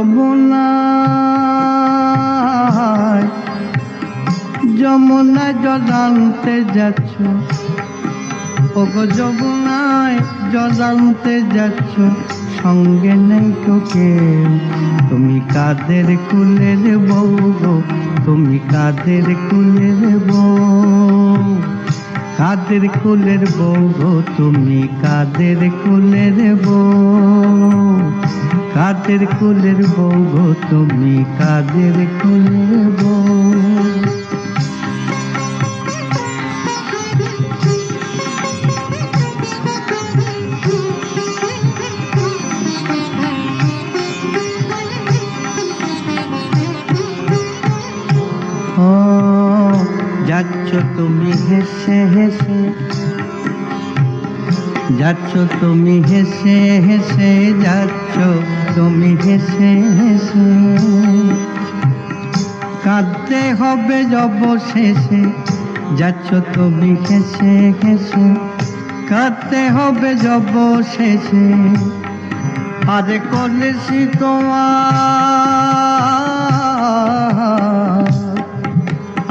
যমুনায় যমুনা জলান্তে যাচ্ছ। ওগো যমুনায় জলান্তে যাচ্ছ, সঙ্গে নেই তোকে তুমি কাদের কুলের বউ গো? তুমি কাদের কুলের বউ? কাদের কুলের বউ গো? তুমি কাদের কুলের বউ? কাদের কুলের বউ গো তুমি কাদের কুলের বউ। যাচ্ছ তুমি হেসে হেসে যাচ্ছ তুমি হেসে হেসে, যাচ্ছ তুমি হেসে হেসে। কাঁদতে হবে জব শেষে, যাচ্ছ তুমি হেসে হেসে। কাঁদতে হবে জব শেষে, আরে কলেছি তোমার,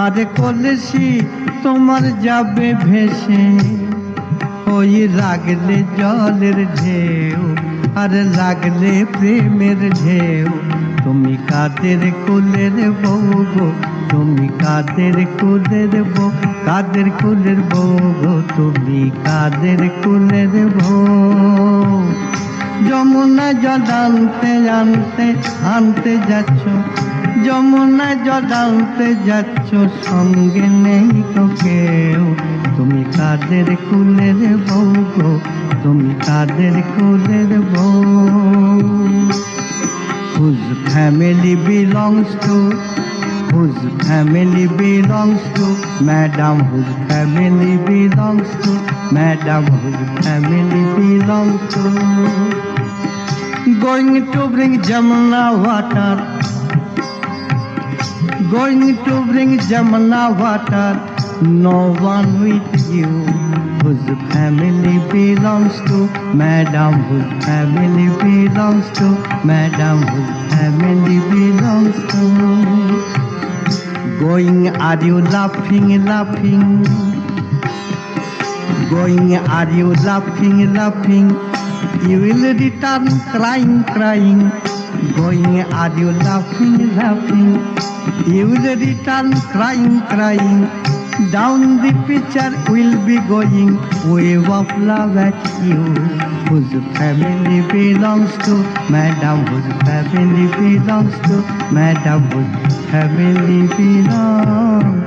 আরে কলেছি তোমার যাবে ভেসে। ওই লাগলে জলের ঢেউ, আর লাগলে প্রেমের ঢেউ। তুমি কাদের কুলের বউ গো? তুমি কাদের কুলের বউ? কাদের কুলের বউ গো? তুমি কাদের কুলের বউ? যমুনা জল আনতে আনতে আনতে যাচ্ছ যমুনা জগাউতে যাচ্ছ, সঙ্গে নেই তো কেউ। তুমি কাদের কুলের বৌ গো? তুমি কাদের কুলের বউ? Family belongs to whose family belongs to madam whose family belongs to madam whose family belongs to going to bring Jamuna water going to bring jamuna water no one with you whose family belongs to madam whose family belongs to madam whose family belongs to going are you laughing laughing going are you laughing laughing you will return crying crying going are you laughing laughing you will return crying crying. Down the picture will be going. Wave of love at you whose family belongs to madam whose family belongs to madam whose family belongs